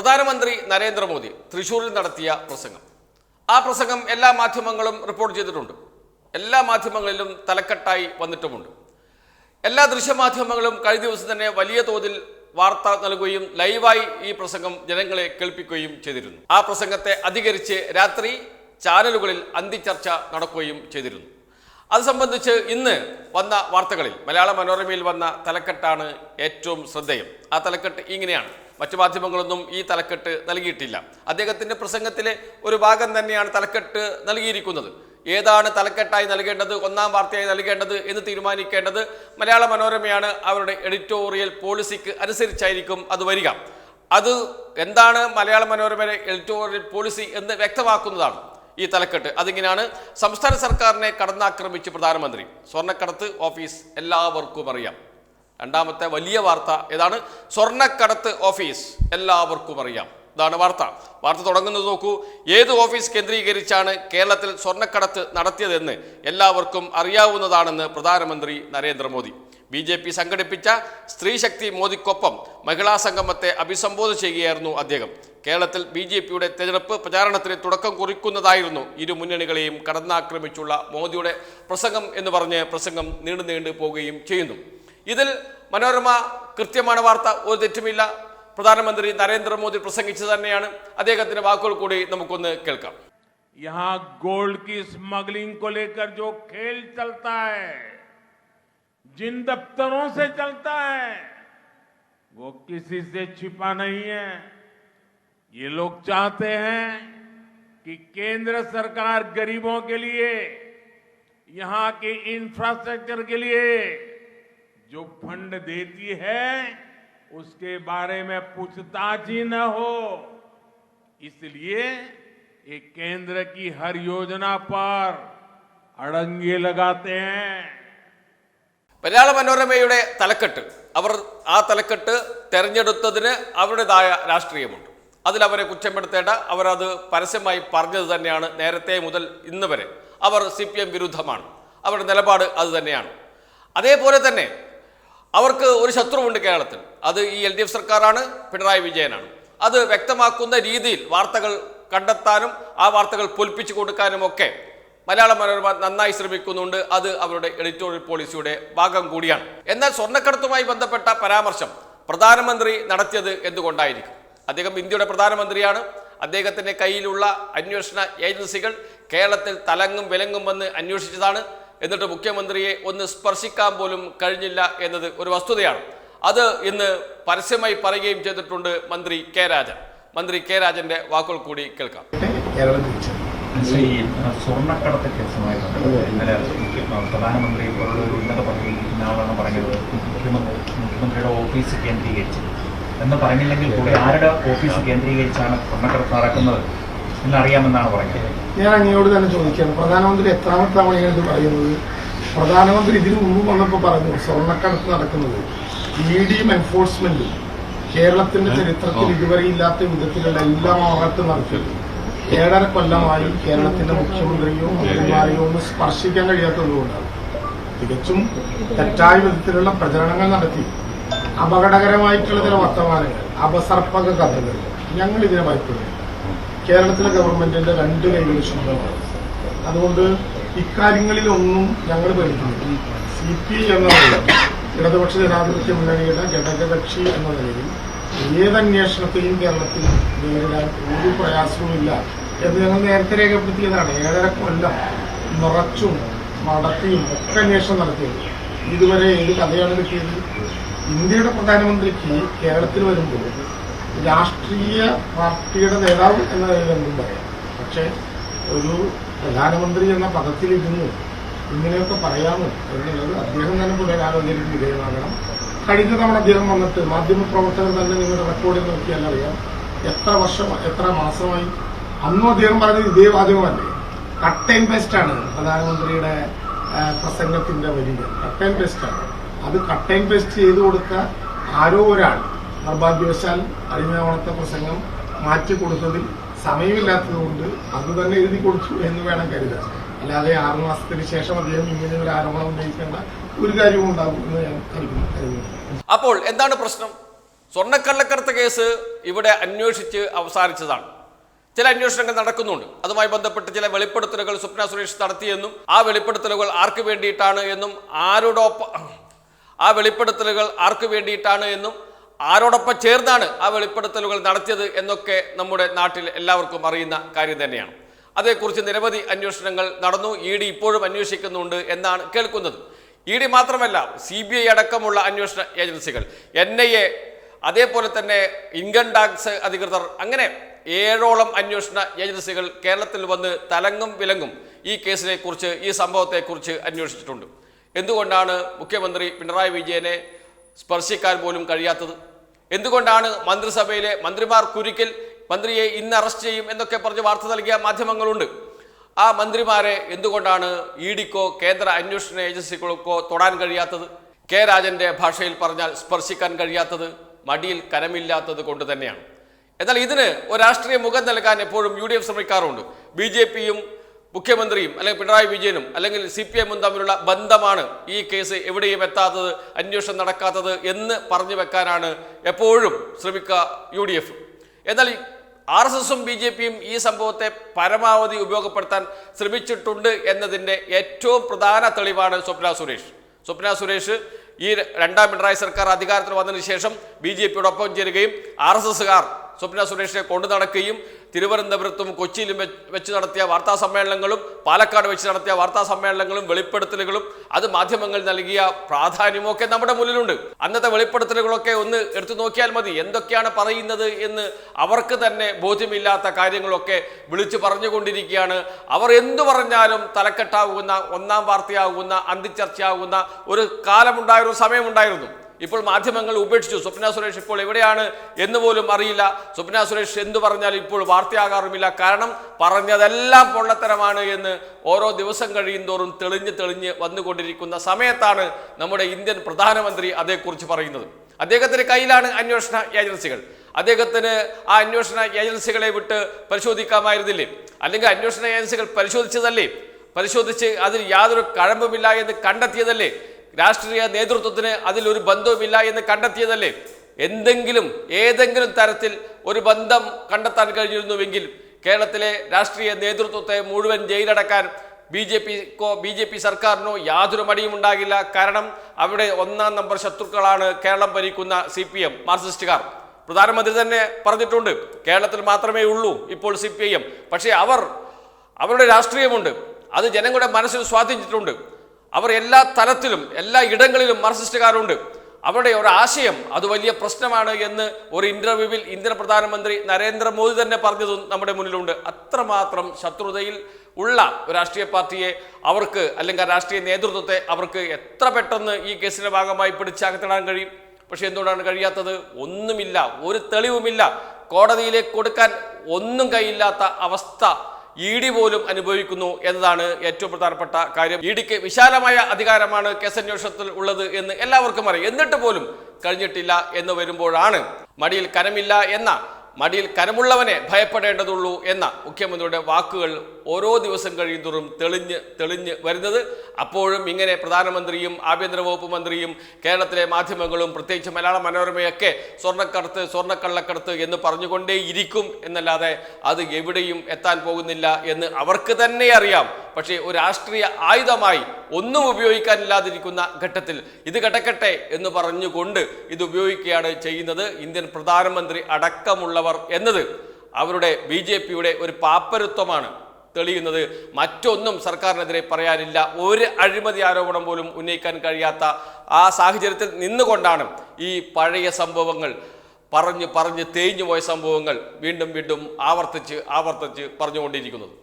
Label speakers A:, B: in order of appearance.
A: പ്രധാനമന്ത്രി നരേന്ദ്രമോദി തൃശൂരിൽ നടത്തിയ പ്രസംഗം ആ പ്രസംഗം എല്ലാ മാധ്യമങ്ങളും റിപ്പോർട്ട് ചെയ്തിട്ടുണ്ട് എല്ലാ മാധ്യമങ്ങളിലും തലക്കെട്ടായി വന്നിട്ടുമുണ്ട് എല്ലാ ദൃശ്യമാധ്യമങ്ങളും കഴിഞ്ഞ ദിവസം തന്നെ വലിയ തോതിൽ വാർത്ത നൽകുകയും ലൈവായി ഈ പ്രസംഗം ജനങ്ങളെ കേൾപ്പിക്കുകയും ചെയ്തിരുന്നു ആ പ്രസംഗത്തെ അധികരിച്ച് രാത്രി ചാനലുകളിൽ അന്തിചർച്ച നടക്കുകയും ചെയ്തിരുന്നു അത് സംബന്ധിച്ച് ഇന്ന് വന്ന വാർത്തകളിൽ മലയാള മനോരമയിൽ വന്ന തലക്കെട്ടാണ് ഏറ്റവും ശ്രദ്ധേയം ആ തലക്കെട്ട് ഇങ്ങനെയാണ് മറ്റു മാധ്യമങ്ങളൊന്നും ഈ തലക്കെട്ട് നൽകിയിട്ടില്ല അദ്ദേഹത്തിൻ്റെ പ്രസംഗത്തിലെ ഒരു ഭാഗം തന്നെയാണ് തലക്കെട്ട് നൽകിയിരിക്കുന്നത് ഏതാണ് തലക്കെട്ടായി നൽകേണ്ടത് ഒന്നാം വാർത്തയായി നൽകേണ്ടത് എന്ന് തീരുമാനിക്കേണ്ടത് മലയാള മനോരമയാണ് അവരുടെ എഡിറ്റോറിയൽ പോളിസിക്ക് അനുസരിച്ചായിരിക്കും അത് വരിക അത് എന്താണ് മലയാള മനോരമയുടെ എഡിറ്റോറിയൽ പോളിസി എന്ന് വ്യക്തമാക്കുന്നതാണ് ഈ തലക്കെട്ട് അതിങ്ങനെയാണ് സംസ്ഥാന സർക്കാരിനെ കടന്നാക്രമിച്ച് പ്രധാനമന്ത്രി സ്വർണ്ണക്കടത്ത് ഓഫീസ് എല്ലാവർക്കും അറിയാം രണ്ടാമത്തെ വലിയ വാർത്ത ഏതാണ് സ്വർണ്ണക്കടത്ത് ഓഫീസ് എല്ലാവർക്കും അറിയാം ഇതാണ് വാർത്ത വാർത്ത തുടങ്ങുന്നത് നോക്കൂ ഏത് ഓഫീസ് കേന്ദ്രീകരിച്ചാണ് കേരളത്തിൽ സ്വർണ്ണക്കടത്ത് നടത്തിയതെന്ന് എല്ലാവർക്കും അറിയാവുന്നതാണെന്ന് പ്രധാനമന്ത്രി നരേന്ദ്രമോദി ബി ജെ പി സംഘടിപ്പിച്ച സ്ത്രീശക്തി മോദിക്കൊപ്പം മഹിളാ സംഗമത്തെ അഭിസംബോധന ചെയ്യുകയായിരുന്നു അദ്ദേഹം കേരളത്തിൽ ബി ജെ പിയുടെ തെരഞ്ഞെടുപ്പ് പ്രചാരണത്തിന് തുടക്കം കുറിക്കുന്നതായിരുന്നു ഇരു മുന്നണികളെയും കടന്നാക്രമിച്ചുള്ള മോദിയുടെ പ്രസംഗം എന്ന് പറഞ്ഞ് പ്രസംഗം നീണ്ടു നീണ്ടു പോവുകയും ചെയ്യുന്നു ಇದिल ಮನೋರಮ ಕೃತ್ಯಮಾನ ವarta ಒದತ್ತಿಲ್ಲ ಪ್ರಧಾನಮಂತ್ರಿ ನರೇಂದ್ರ ಮೋದಿ ಪ್ರಸಂಗಿಚೆ ತನ್ನಾನಾ ಅದೇಕದಿನ ವಾಕಕಲ್ ಕೂಡಿ ನಮಕೊಂದು ಕೇಳಕಾ
B: ಯಹಾ ಗೋಲ್ಡ್ ಕಿ ಸ್ಮಗ್ಲಿಂಗ್ ಕೋ ಲೇಕರ್ ಜೋ ಖೇಲ್ ಚಲ್ತಾ ಹೈ ಜಿನ್ ದಪ್ತರೋಂ ಸೆ ಚಲ್ತಾ ಹೈ ವೋ ಕಿಸಿ ಸೆ ಚೀಪಾ ನಹೀ ಹೈ ಯೇ ಲೋಕ್ ಚಾಹತೆ ಹೈ ಕಿ ಕೇಂದ್ರ ಸರ್ಕಾರ ಗರೀಬೋಂ ಕೆ ಲಿಯೇ ಯಹಾ ಕೆ ಇನ್ಫ್ರಾಸ್ಟ್ರಕ್ಚರ್ ಕೆ ಲಿಯೇ जो फंड देती है उसके बारे में पूछताछ ही न हो इसलिए एक केंद्र की हर योजना पर अड़ंगे हैं
A: മലയാള മനോരമയുടെ തലക്കെട്ട് അവർ ആ തലക്കെട്ട് തെരഞ്ഞെടുത്തതിന് അവരുടേതായ രാഷ്ട്രീയമുണ്ട് അതിലവരെ കുറ്റപ്പെടുത്തേണ്ട അവരത് പരസ്യമായി പറഞ്ഞത് തന്നെയാണ് നേരത്തെ മുതൽ ഇന്ന് വരെ അവർ സി പി എം വിരുദ്ധമാണ് അവരുടെ നിലപാട് അത് തന്നെയാണ് അതേപോലെ തന്നെ അവർക്ക് ഒരു ശത്രുവുണ്ട് കേരളത്തിൽ അത് ഈ എൽ ഡി എഫ് സർക്കാരാണ് പിണറായി വിജയനാണ് അത് വ്യക്തമാക്കുന്ന രീതിയിൽ വാർത്തകൾ കണ്ടെത്താനും ആ വാർത്തകൾ പൊലിപ്പിച്ചു കൊടുക്കാനും ഒക്കെ മലയാള മനോരമ നന്നായി ശ്രമിക്കുന്നുണ്ട് അത് അവരുടെ എഡിറ്റോറിയൽ പോളിസിയുടെ ഭാഗം കൂടിയാണ് എന്നാൽ സ്വർണ്ണക്കടത്തുമായി ബന്ധപ്പെട്ട പരാമർശം പ്രധാനമന്ത്രി നടത്തിയത് എന്തുകൊണ്ടായിരിക്കും അദ്ദേഹം ഇന്ത്യയുടെ പ്രധാനമന്ത്രിയാണ് അദ്ദേഹത്തിൻ്റെ കയ്യിലുള്ള അന്വേഷണ ഏജൻസികൾ കേരളത്തിൽ തലങ്ങും വിലങ്ങും വന്ന് അന്വേഷിച്ചതാണ് എന്നിട്ട് മുഖ്യമന്ത്രിയെ ഒന്ന് സ്പർശിക്കാൻ പോലും കഴിഞ്ഞില്ല എന്നത് ഒരു വസ്തുതയാണ് അത് ഇന്ന് പരസ്യമായി പറയുകയും ചെയ്തിട്ടുണ്ട് മന്ത്രി കെ രാജൻ മന്ത്രി കെ രാജന്റെ വാക്കുകൾ കൂടി കേൾക്കാം
C: സ്വർണ്ണക്കടത്ത് കേസുമായി മുഖ്യമന്ത്രിയുടെ ഓഫീസ് കേന്ദ്രീകരിച്ച് എന്ന് പറഞ്ഞില്ലെങ്കിൽ കൂടി ആരുടെ ഓഫീസ് കേന്ദ്രീകരിച്ചാണ് സ്വർണ്ണക്കടത്ത് നടക്കുന്നത് എന്നറിയാമെന്നാണ് പറഞ്ഞത്
D: ഞാൻ അങ്ങയോട് തന്നെ ചോദിക്കുകയാണ് പ്രധാനമന്ത്രി എത്രാമത്തെ തവണയാണ് ഇത് പറയുന്നത് പ്രധാനമന്ത്രി ഇതിനു മുമ്പ് വന്നപ്പോൾ പറഞ്ഞു സ്വർണ്ണക്കടത്ത് നടക്കുന്നത് ഇ ഡിയും എൻഫോഴ്സ്മെന്റും കേരളത്തിന്റെ ചരിത്രത്തിൽ ഇതുവരെ ഇല്ലാത്ത വിധത്തിലുള്ള എല്ലാ ഭാഗത്തും നടത്തിയത് ഏഴര കൊല്ലമായി കേരളത്തിന്റെ മുഖ്യമന്ത്രിയോ മന്ത്രിമാരെയോ ഒന്നും സ്പർശിക്കാൻ കഴിയാത്തതുകൊണ്ടാണ് തികച്ചും തെറ്റായ വിധത്തിലുള്ള പ്രചരണങ്ങൾ നടത്തി അപകടകരമായിട്ടുള്ള ചില വർത്തമാനങ്ങൾ അപസർപ്പക കഥകൾ ഞങ്ങൾ ഇതിനെ ഭയപ്പെടുന്നു കേരളത്തിലെ ഗവൺമെന്റിന്റെ രണ്ട് കൈകളിൽ ശുദ്ധമാണ് അതുകൊണ്ട് ഇക്കാര്യങ്ങളിലൊന്നും ഞങ്ങൾ പേടിക്കുന്നു സി പി ഐ എന്ന ഇടതുപക്ഷ ജനാധിപത്യ മുന്നണിയുടെ ഘടകകക്ഷി എന്ന നിലയിൽ ഏതന്വേഷണത്തെയും കേരളത്തിൽ നേരിടാൻ ഒരു പ്രയാസവുമില്ല എന്ന് ഞങ്ങൾ നേരത്തെ രേഖപ്പെടുത്തിയതാണ് ഏഴര കൊല്ലം നിറച്ചും മടത്തിയും ഒക്കെ അന്വേഷണം നടത്തിയത് ഇതുവരെ ഏത് കഥയാണ് കിട്ടിയത് ഇന്ത്യയുടെ പ്രധാനമന്ത്രിക്ക് കേരളത്തിൽ വരുമ്പോൾ രാഷ്ട്രീയ പാർട്ടിയുടെ നേതാവ് എന്ന നിലയിലെന്നും പറയാം പക്ഷെ ഒരു പ്രധാനമന്ത്രി എന്ന പദത്തിലിരുന്ന് ഇങ്ങനെയൊക്കെ പറയാമോ എന്നുള്ളത് അദ്ദേഹം തന്നെ പുനരാലോചനയ്ക്ക് വിധേയമാകണം കഴിഞ്ഞ തവണ അദ്ദേഹം വന്നിട്ട് മാധ്യമപ്രവർത്തകർ തന്നെ നിങ്ങളുടെ റെക്കോർഡിൽ നോക്കിയാൽ അറിയാം എത്ര വർഷം എത്ര മാസമായി അന്നും അദ്ദേഹം പറഞ്ഞത് ഇതേ വാചകമല്ലേ കട്ട് ആൻഡ് പേസ്റ്റ് ആണ് പ്രധാനമന്ത്രിയുടെ പ്രസംഗത്തിന്റെ വരികൾ കട്ട് ആൻഡ് പേസ്റ്റ് ആണ് അത് കട്ട് ആൻഡ് പേസ്റ്റ് ചെയ്തു കൊടുത്ത ആരോ ഒരാൾ നിർഭാഗ്യവശാൽ അടിമയാവണത്തെ പ്രസംഗം മാറ്റി കൊടുത്തതിൽ സമയമില്ലാത്തതുകൊണ്ട് അത് തന്നെ എഴുതി കൊടുത്തു എന്ന് വേണം കരുതാൻ അല്ലാതെ ആറു മാസത്തിന് ശേഷം അദ്ദേഹം ഇങ്ങനെ ഒരു ആരോപണം ഉന്നയിക്കേണ്ട ഒരു കാര്യവും ഉണ്ടാകും എന്ന് ഞാൻ കരുതുന്നു
A: അപ്പോൾ എന്താണ് പ്രശ്നം സ്വർണ്ണക്കള്ളക്കടത്ത് കേസ് ഇവിടെ അന്വേഷിച്ച് അവസാനിച്ചതാണ് ചില അന്വേഷണങ്ങൾ നടക്കുന്നുണ്ട് അതുമായി ബന്ധപ്പെട്ട് ചില വെളിപ്പെടുത്തലുകൾ സ്വപ്ന സുരേഷ് നടത്തിയെന്നും ആ വെളിപ്പെടുത്തലുകൾ ആർക്ക് വേണ്ടിയിട്ടാണ് എന്നും ആരോടൊപ്പം ആ വെളിപ്പെടുത്തലുകൾ ആർക്ക് വേണ്ടിയിട്ടാണ് എന്നും ആരോടൊപ്പം ചേർന്നാണ് ആ വെളിപ്പെടുത്തലുകൾ നടത്തിയത് എന്നൊക്കെ നമ്മുടെ നാട്ടിൽ എല്ലാവർക്കും അറിയുന്ന കാര്യം തന്നെയാണ് അതേക്കുറിച്ച് നിരവധി അന്വേഷണങ്ങൾ നടന്നു ഇ ഡി ഇപ്പോഴും അന്വേഷിക്കുന്നുണ്ട് എന്നാണ് കേൾക്കുന്നത് ഇ ഡി മാത്രമല്ല സി ബി ഐ അടക്കമുള്ള അന്വേഷണ ഏജൻസികൾ എൻ ഐ എ അതേപോലെ തന്നെ ഇൻകം ടാക്സ് അധികൃതർ അങ്ങനെ ഏഴോളം അന്വേഷണ ഏജൻസികൾ കേരളത്തിൽ വന്ന് തലങ്ങും വിലങ്ങും ഈ കേസിനെക്കുറിച്ച് ഈ സംഭവത്തെക്കുറിച്ച് അന്വേഷിച്ചിട്ടുണ്ട് എന്തുകൊണ്ടാണ് മുഖ്യമന്ത്രി പിണറായി വിജയനെ സ്പർശിക്കാൻ പോലും കഴിയാത്തത് എന്തുകൊണ്ടാണ് മന്ത്രിസഭയിലെ മന്ത്രിമാർ കുരുക്കൽ മന്ത്രിയെ ഇന്ന് അറസ്റ്റ് ചെയ്യും എന്നൊക്കെ പറഞ്ഞ് വാർത്ത നൽകിയ മാധ്യമങ്ങളുണ്ട് ആ മന്ത്രിമാരെ എന്തുകൊണ്ടാണ് ഇ ഡിക്കോ കേന്ദ്ര അന്വേഷണ ഏജൻസികൾക്കോ തൊടാൻ കഴിയാത്തത് കെ രാജന്റെ ഭാഷയിൽ പറഞ്ഞാൽ സ്പർശിക്കാൻ കഴിയാത്തത് മടിയിൽ കനമില്ലാത്തത് കൊണ്ട് തന്നെയാണ് എന്നാൽ ഇതിന് ഒരു രാഷ്ട്രീയ മുഖം നൽകാൻ എപ്പോഴും യു ഡി എഫ് ശ്രമിക്കാറുണ്ട് ബി ജെ പിയും മുഖ്യമന്ത്രിയും അല്ലെങ്കിൽ പിണറായി വിജയനും അല്ലെങ്കിൽ സി പി എമ്മും തമ്മിലുള്ള ബന്ധമാണ് ഈ കേസ് എവിടെയും എത്താത്തത് അന്വേഷണം നടക്കാത്തത് എന്ന് പറഞ്ഞു വെക്കാനാണ് എപ്പോഴും ശ്രമിക്കുക യു ഡി എഫ് എന്നാൽ ആർ എസ് എസും ബി ജെ പിയും ഈ സംഭവത്തെ പരമാവധി ഉപയോഗപ്പെടുത്താൻ ശ്രമിച്ചിട്ടുണ്ട് എന്നതിൻ്റെ ഏറ്റവും പ്രധാന തെളിവാണ് സ്വപ്ന സുരേഷ് സ്വപ്ന സുരേഷ് ഈ രണ്ടാം പിണറായി സർക്കാർ അധികാരത്തിൽ വന്നതിന് ശേഷം ബി ജെ പിയോടൊപ്പം ചേരുകയും ആർ എസ് എസുകാർ സ്വപ്ന സുരേഷിനെ കൊണ്ടു നടക്കുകയും തിരുവനന്തപുരത്തും കൊച്ചിയിലും വെച്ച് നടത്തിയ വാർത്താ സമ്മേളനങ്ങളും പാലക്കാട് വെച്ച് നടത്തിയ വാർത്താ സമ്മേളനങ്ങളും വെളിപ്പെടുത്തലുകളും അത് മാധ്യമങ്ങൾ നൽകിയ പ്രാധാന്യമൊക്കെ നമ്മുടെ മുന്നിലുണ്ട് അന്നത്തെ വെളിപ്പെടുത്തലുകളൊക്കെ ഒന്ന് എടുത്തു നോക്കിയാൽ മതി എന്തൊക്കെയാണ് പറയുന്നത് എന്ന് അവർക്ക് തന്നെ ബോധ്യമില്ലാത്ത കാര്യങ്ങളൊക്കെ വിളിച്ചു പറഞ്ഞുകൊണ്ടിരിക്കുകയാണ് അവർ എന്തു പറഞ്ഞാലും തലക്കെട്ടാവുന്ന ഒന്നാം വാർത്തയാകുന്ന അന്തിച്ചർച്ചയാകുന്ന ഒരു കാലമുണ്ടായിരുന്നു സമയമുണ്ടായിരുന്നു ഇപ്പോൾ മാധ്യമങ്ങൾ ഉപേക്ഷിച്ചു സ്വപ്ന സുരേഷ് ഇപ്പോൾ എവിടെയാണ് എന്ന് പോലും അറിയില്ല സ്വപ്ന സുരേഷ് എന്തു പറഞ്ഞാൽ ഇപ്പോൾ വാർത്തയാകാറുമില്ല കാരണം പറഞ്ഞതെല്ലാം പൊള്ളത്തരമാണ് എന്ന് ഓരോ ദിവസം കഴിയുന്തോറും തെളിഞ്ഞ് തെളിഞ്ഞ് വന്നുകൊണ്ടിരിക്കുന്ന സമയത്താണ് നമ്മുടെ ഇന്ത്യൻ പ്രധാനമന്ത്രി അതേക്കുറിച്ച് പറയുന്നത് അദ്ദേഹത്തിന്റെ കയ്യിലാണ് അന്വേഷണ ഏജൻസികൾ അദ്ദേഹത്തിന് ആ അന്വേഷണ ഏജൻസികളെ വിട്ട് പരിശോധിക്കാമായിരുന്നില്ലേ അല്ലെങ്കിൽ അന്വേഷണ ഏജൻസികൾ പരിശോധിച്ചതല്ലേ പരിശോധിച്ച് അതിൽ യാതൊരു കഴമ്പുമില്ല എന്ന് കണ്ടെത്തിയതല്ലേ രാഷ്ട്രീയ നേതൃത്വത്തിന് അതിലൊരു ബന്ധവുമില്ല എന്ന് കണ്ടെത്തിയതല്ലേ എന്തെങ്കിലും ഏതെങ്കിലും തരത്തിൽ ഒരു ബന്ധം കണ്ടെത്താൻ കഴിഞ്ഞിരുന്നുവെങ്കിൽ കേരളത്തിലെ രാഷ്ട്രീയ നേതൃത്വത്തെ മുഴുവൻ ജയിലടക്കാൻ ബി ജെ പിക്കോ ബി ജെ പി സർക്കാരിനോ യാതൊരു മടിയും ഉണ്ടാകില്ല കാരണം അവിടെ ഒന്നാം നമ്പർ ശത്രുക്കളാണ് കേരളം ഭരിക്കുന്ന സി പി എം മാർക്സിസ്റ്റുകാർ പ്രധാനമന്ത്രി തന്നെ പറഞ്ഞിട്ടുണ്ട് കേരളത്തിൽ മാത്രമേ ഉള്ളൂ ഇപ്പോൾ സി പി ഐ എം പക്ഷേ അവർ അവരുടെ രാഷ്ട്രീയമുണ്ട് അത് ജനങ്ങളുടെ മനസ്സിൽ സ്വാധീനിച്ചിട്ടുണ്ട് അവർ എല്ലാ തലത്തിലും എല്ലാ ഇടങ്ങളിലും മാർസിസ്റ്റുകാരുണ്ട് അവരുടെ ഒരു ആശയം അത് വലിയ പ്രശ്നമാണ് എന്ന് ഒരു ഇന്റർവ്യൂവിൽ ഇന്ത്യൻ പ്രധാനമന്ത്രി നരേന്ദ്രമോദി തന്നെ പറഞ്ഞതും നമ്മുടെ മുന്നിലുണ്ട് അത്രമാത്രം ശത്രുതയിൽ ഉള്ള ഒരു രാഷ്ട്രീയ പാർട്ടിയെ അവർക്ക് അല്ലെങ്കിൽ രാഷ്ട്രീയ നേതൃത്വത്തെ അവർക്ക് എത്ര പെട്ടെന്ന് ഈ കേസിന്റെ ഭാഗമായി പിടിച്ചകത്തിടാൻ കഴിയും പക്ഷേ എന്തുകൊണ്ടാണ് കഴിയാത്തത് ഒന്നുമില്ല ഒരു തെളിവുമില്ല കോടതിയിലേക്ക് കൊടുക്കാൻ ഒന്നും കൈയില്ലാത്ത അവസ്ഥ ഇ ഡി പോലും അനുഭവിക്കുന്നു എന്നതാണ് ഏറ്റവും പ്രധാനപ്പെട്ട കാര്യം ഇ ഡിക്ക് വിശാലമായ അധികാരമാണ് അന്വേഷണത്തിൽ ഉള്ളത് എന്ന് എല്ലാവർക്കും അറിയാം എന്നിട്ട് പോലും കഴിഞ്ഞിട്ടില്ല എന്ന് വരുമ്പോഴാണ് മടിയിൽ കനമില്ല എന്ന മടിയിൽ കനമുള്ളവനെ ഭയപ്പെടേണ്ടതുള്ളൂ എന്ന മുഖ്യമന്ത്രിയുടെ വാക്കുകൾ ഓരോ ദിവസം തോറും തെളിഞ്ഞ് തെളിഞ്ഞ് വരുന്നത് അപ്പോഴും ഇങ്ങനെ പ്രധാനമന്ത്രിയും ആഭ്യന്തര വകുപ്പ് മന്ത്രിയും കേരളത്തിലെ മാധ്യമങ്ങളും പ്രത്യേകിച്ച് മലയാള മനോരമയൊക്കെ സ്വർണ്ണക്കടത്ത് സ്വർണ്ണക്കള്ളക്കടത്ത് എന്ന് പറഞ്ഞുകൊണ്ടേ ഇരിക്കും എന്നല്ലാതെ അത് എവിടെയും എത്താൻ പോകുന്നില്ല എന്ന് അവർക്ക് തന്നെ അറിയാം പക്ഷേ ഒരു രാഷ്ട്രീയ ആയുധമായി ഒന്നും ഉപയോഗിക്കാനില്ലാതിരിക്കുന്ന ഘട്ടത്തിൽ ഇത് കിടക്കട്ടെ എന്ന് പറഞ്ഞുകൊണ്ട് ഇത് ഉപയോഗിക്കുകയാണ് ചെയ്യുന്നത് ഇന്ത്യൻ പ്രധാനമന്ത്രി അടക്കമുള്ളവർ എന്നത് അവരുടെ ബി ഒരു പാപ്പരുത്വമാണ് തെളിയുന്നത് മറ്റൊന്നും സർക്കാരിനെതിരെ പറയാനില്ല ഒരു അഴിമതി ആരോപണം പോലും ഉന്നയിക്കാൻ കഴിയാത്ത ആ സാഹചര്യത്തിൽ നിന്നുകൊണ്ടാണ് ഈ പഴയ സംഭവങ്ങൾ പറഞ്ഞ് പറഞ്ഞ് തേഞ്ഞു പോയ സംഭവങ്ങൾ വീണ്ടും വീണ്ടും ആവർത്തിച്ച് ആവർത്തിച്ച് പറഞ്ഞുകൊണ്ടിരിക്കുന്നത്